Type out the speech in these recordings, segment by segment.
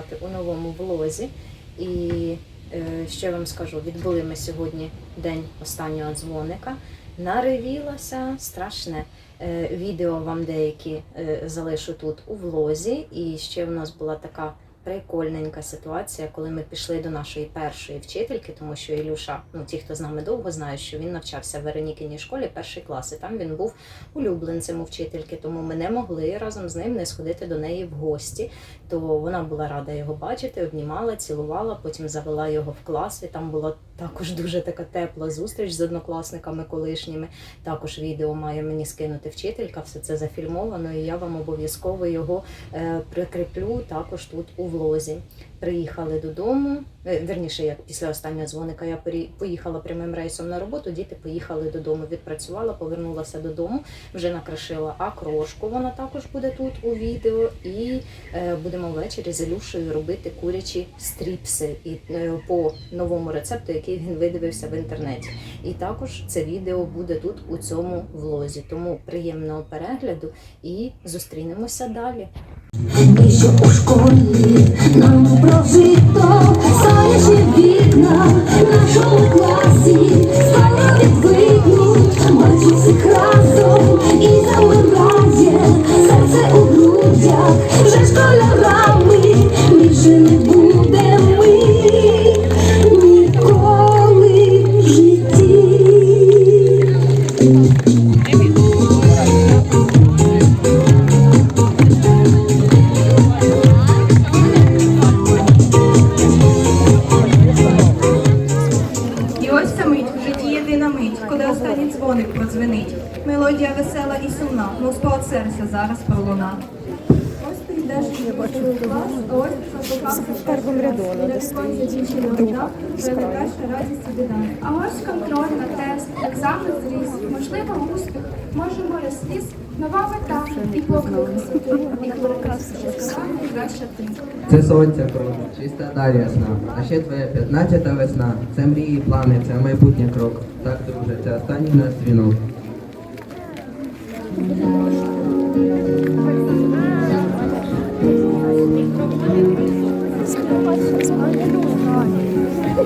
вітати у новому влозі. І е, що вам скажу, відбули ми сьогодні день останнього дзвоника. Наревілася страшне. Е, Відео вам деякі е, залишу тут у влозі. І ще в нас була така прикольненька ситуація, коли ми пішли до нашої першої вчительки, тому що Ілюша, ну ті, хто з нами довго знають, що він навчався в Веронікиній школі перший клас, і там він був улюбленцем у вчительки, тому ми не могли разом з ним не сходити до неї в гості. То вона була рада його бачити, обнімала, цілувала, потім завела його в клас, і там була також дуже така тепла зустріч з однокласниками колишніми. Також відео має мені скинути вчителька, все це зафільмовано, і я вам обов'язково його е, прикріплю також тут у влозі. Приїхали додому. е, Верніше, як після останнього дзвоника я поїхала прямим рейсом на роботу. Діти поїхали додому, відпрацювала, повернулася додому, вже накрашила акрошку. Вона також буде тут у відео. І е, будемо ввечері з Ілюшею робити курячі стріпси і е, по новому рецепту, який він видивився в інтернеті. І також це відео буде тут у цьому влозі. Тому приємного перегляду і зустрінемося далі. Нам прожито сонячні вікна нашого нашому коли останній дзвоник продзвенить. Мелодія весела і сумна, мов спогад серця зараз пролуна. Ось ти йдеш у а ось в першому. А ось контроль на тест, екзамен зріс, можливо, успіх, може море сліз, нова мета і поклик. Це сонце кров, чиста далі ясна, а ще твоя п'ятнадцята весна. Це мрії, плани, це майбутній крок. Так, друже, це останній наш дзвінок.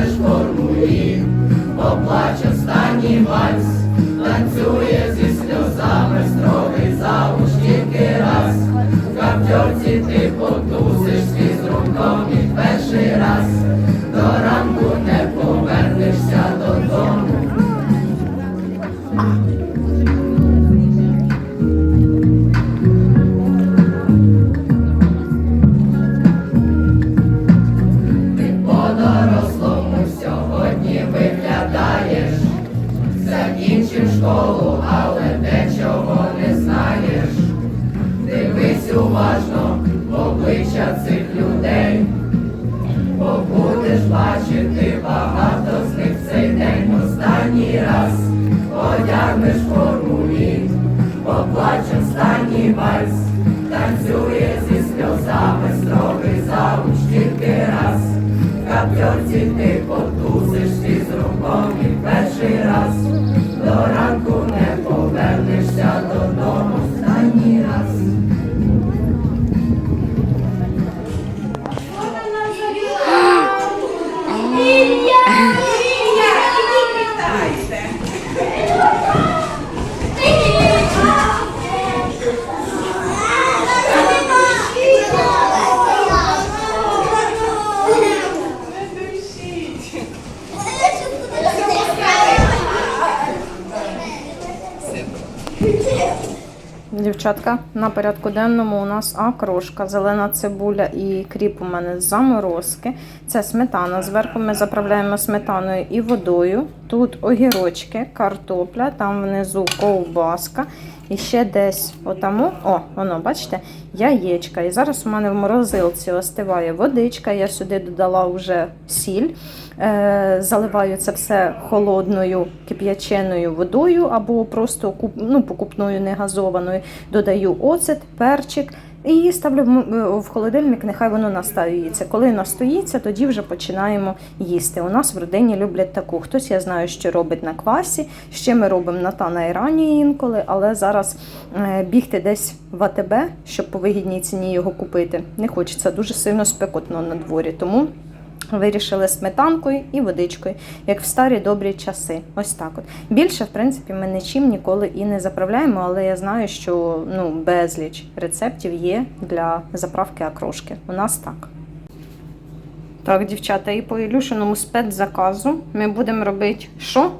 His уважно обличчя цих людей, бо будеш бачити багато з них цей день останній раз, одягнеш форму літ, поплаче останній вальс, танцює зі сльозами строгий завуч тільки раз, капльорці ти. Дівчатка, на порядку денному у нас окрошка, зелена цибуля і кріп у мене заморозки. Це сметана. Зверху ми заправляємо сметаною і водою. Тут огірочки, картопля, там внизу ковбаска І ще десь отаму, о, воно, бачите, яєчка. І зараз у мене в морозилці остиває водичка. Я сюди додала вже сіль. Е, заливаю це все холодною кип'яченою водою або просто ну, покупною негазованою. Додаю оцет, перчик. І ставлю в холодильник, нехай воно настоюється. Коли настоїться, тоді вже починаємо їсти. У нас в родині люблять таку. Хтось я знаю, що робить на квасі. Ще ми робимо на та на Ірані інколи, але зараз е, бігти десь в АТБ, щоб по вигідній ціні його купити. Не хочеться дуже сильно спекотно на дворі. Тому вирішили сметанкою і водичкою, як в старі добрі часи. Ось так от. Більше, в принципі, ми нічим ніколи і не заправляємо, але я знаю, що ну, безліч рецептів є для заправки окрошки. У нас так. Так, дівчата, і по Ілюшиному спецзаказу ми будемо робити що?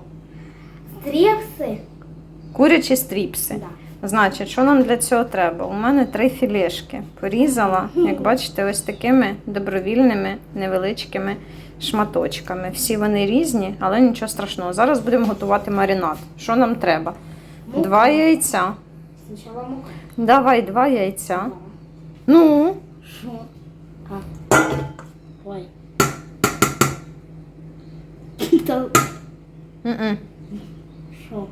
Стріпси? Курячі стріпси. Да. Значить, що нам для цього треба? У мене три філешки. Порізала, як бачите, ось такими добровільними невеличкими шматочками. Всі вони різні, але нічого страшного. Зараз будемо готувати маринад. Що нам треба? Два яйця. Давай два яйця. Ну. Ой. Що?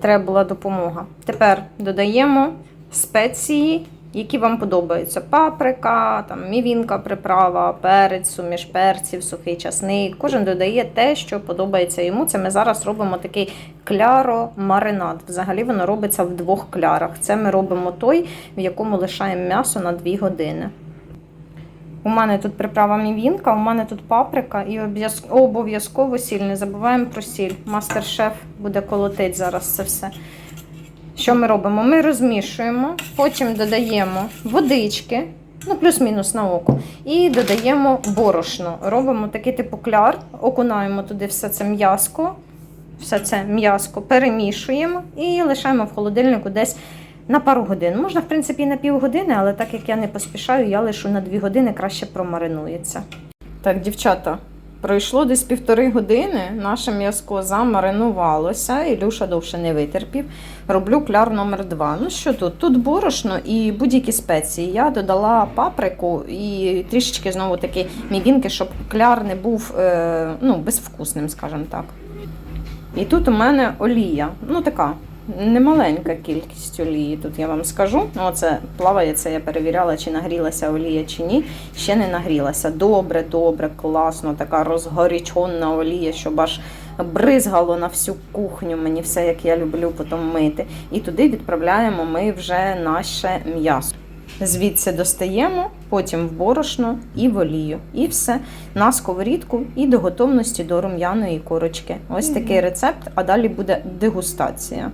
Треба була допомога. Тепер додаємо спеції, які вам подобаються. Паприка, там, мівінка приправа, перець, суміш перців, сухий часник. Кожен додає те, що подобається йому. Це ми зараз робимо такий кляро-маринад. Взагалі воно робиться в двох клярах. Це ми робимо той, в якому лишаємо м'ясо на 2 години. У мене тут приправа мівінка, у мене тут паприка і обов'язково сіль. Не забуваємо про сіль. Мастер-шеф буде колотить зараз це все. Що ми робимо? Ми розмішуємо, потім додаємо водички, ну плюс-мінус на око, і додаємо борошно. Робимо такий типу кляр, окунаємо туди все це м'язко, все це м'язко перемішуємо і лишаємо в холодильнику десь на пару годин. Можна, в принципі, і на півгодини, але так як я не поспішаю, я лишу на дві години краще промаринується. Так, дівчата, пройшло десь півтори години. Наше м'язко замаринувалося, Ілюша довше не витерпів. Роблю кляр номер два. Ну що тут? Тут борошно і будь-які спеції. Я додала паприку і трішечки знову таки мівінки, щоб кляр не був е, ну, безвкусним, скажімо так. І тут у мене олія. Ну така немаленька кількість олії. Тут я вам скажу. Оце плаває, це я перевіряла, чи нагрілася олія, чи ні. Ще не нагрілася. Добре, добре, класно, така розгорячена олія, щоб аж бризгало на всю кухню. Мені все, як я люблю, потім мити. І туди відправляємо ми вже наше м'ясо. Звідси достаємо, потім в борошно і в олію. І все на сковорідку і до готовності до рум'яної корочки. Ось такий рецепт, а далі буде дегустація.